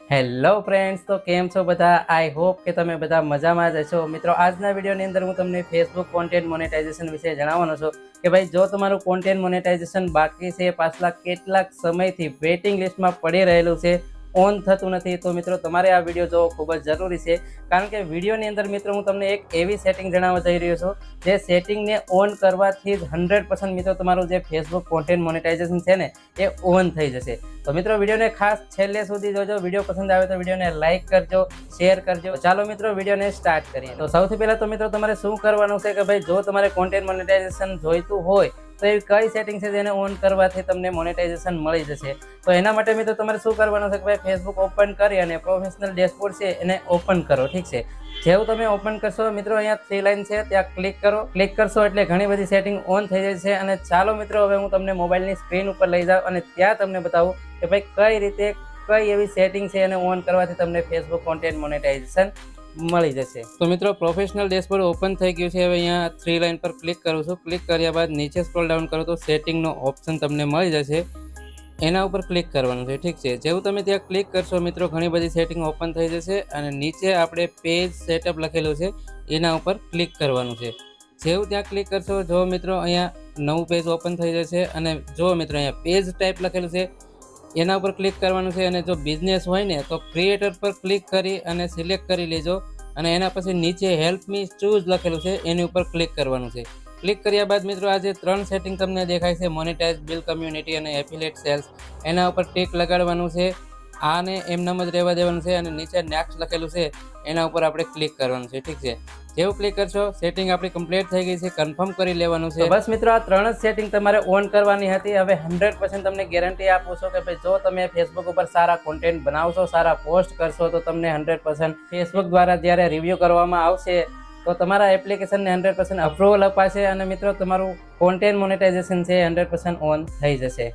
Hello friends, તો કેમ છો બધા? આઈ હોપ કે તમે બધા મજામાં જ હશો. મિત્રો, આજના વિડીયોની અંદર હું તમને ફેસબુક કોન્ટેન્ટ મોનેટાઇઝેશન વિશે જણાવવાનો છું કે ભાઈ, જો તમારું કોન્ટેન્ટ મોનેટાઇઝેશન બાકી છે, પાછલા કેટલાક સમયથી વેઇટિંગ લિસ્ટમાં પડી રહેલું છે ઓન થતું નથી. તો મિત્રો, તમારે આ વીડિયો જોવો ખૂબ જ જરૂરી છે. કારણ કે વિડીયોની અંદર મિત્રો, હું તમને એક એવી સેટિંગ જણાવવા જઈ રહ્યો છું, જે સેટિંગને ઓન કરવાથી જ હંડ્રેડ મિત્રો, તમારું જે ફેસબુક કોન્ટેન્ટ મોનિટાઇઝેશન છે ને, એ ઓન થઈ જશે. તો મિત્રો, વિડીયોને ખાસ છેલ્લે સુધી જોજો. વીડિયો પસંદ આવે તો વિડીયોને લાઇક કરજો શેર કરજો. ચાલો મિત્રો, વિડીયોને સ્ટાર્ટ કરીએ. તો સૌથી પહેલાં તો મિત્રો, તમારે શું કરવાનું છે કે ભાઈ, જો તમારે કોન્ટેન્ટ મોનિટાઇઝેશન જોઈતું હોય તો એવી કઈ સેટિંગ છે જેને ઓન કરવાથી તમને મોનેટાઇઝેશન મળી જશે? તો એના માટે મિત્રો તમારે શું કરવાનું છે કે ભાઈ ફેસબુક ઓપન કરી અને પ્રોફેશનલ ડેશબોર્ડ છે એને ઓપન કરો, ઠીક છે? જેવું તમે ઓપન કરશો, મિત્રો અહીંયા થ્રી લાઈન છે, ત્યાં ક્લિક કરો. ક્લિક કરશો એટલે ઘણી બધી સેટિંગ ઓન થઈ જાય છે અને ચાલો મિત્રો હવે હું તમને મોબાઈલની સ્ક્રીન ઉપર લઈ જાઉં અને ત્યાં તમને બતાવું કે ભાઈ કઈ રીતે કઈ એવી સેટિંગ છે એને ઓન કરવાથી તમને ફેસબુક કોન્ટેન્ટ મોનેટાઇઝેશન મળી જશે. તો મિત્રો પ્રોફેશનલ ડેશબોર્ડ ઓપન થઈ ગયું છે. હવે અહીંયા થ્રી લાઇન પર ક્લિક કરું છું. ક્લિક કર્યા બાદ નીચે સ્ક્રોલ ડાઉન કરો તો સેટિંગનો ઓપ્શન તમને મળી જશે. એના ઉપર ક્લિક કરવાનું છે. ઠીક છે. જેવું તમે ત્યાં ક્લિક કરશો મિત્રો, ઘણી બધી સેટિંગ ઓપન થઈ જશે અને નીચે આપણે પેજ સેટઅપ લખેલું છે. એના ઉપર ક્લિક કરવાનું છે. જેવું ત્યાં ક્લિક કરશો, જો મિત્રો અહીંયા નવું પેજ ઓપન થઈ જશે અને જો મિત્રો અહીંયા પેજ ટાઈપ લખેલું છે એના ઉપર ક્લિક કરવાનું છે અને જો બિઝનેસ હોય ને, તો ક્રિએટર પર ક્લિક કરી અને સિલેક્ટ કરી લેજો. અને એના પછી નીચે હેલ્પ મી ચૂઝ લખેલું છે, એની ઉપર ક્લિક કરવાનું છે. ક્લિક કર્યા બાદ મિત્રો, આજે ત્રણ સેટિંગ તમને દેખાય છે મોનિટાઇઝ બિલ કમ્યુનિટી અને એફિલેટ સેલ્સ એના ઉપર ટિક લગાડવાનું છે. આને એમનામ જ રહેવા દેવાનું છે અને નીચે નેક્સ્ટ લખેલું છે, એના ઉપર આપણે ક્લિક કરવાનું છે, ઠીક છે? જેવું ક્લિક કરશો સેટિંગ આપણી કમ્પ્લીટ થઈ ગઈ છે કન્ફર્મ કરી લેવાનું છે. બસ મિત્રો, આ ત્રણ જ સેટિંગ તમારે ઓન કરવાની હતી. હવે હંડ્રેડ તમને ગેરંટી આપું છું કે ભાઈ જો તમે ફેસબુક ઉપર સારા કોન્ટેન્ટ બનાવશો, સારા પોસ્ટ કરશો, તો તમને હંડ્રેડ ફેસબુક દ્વારા જ્યારે રિવ્યૂ કરવામાં આવશે, તો તમારા એપ્લિકેશનને હંડ્રેડ પર્સન્ટ અપ્રુવલ અપાશે અને મિત્રો, તમારું કોન્ટેન્ટ મોનેટાઇઝેશન છે હંડ્રેડ પર્સન્ટ ઓન થઈ જશે.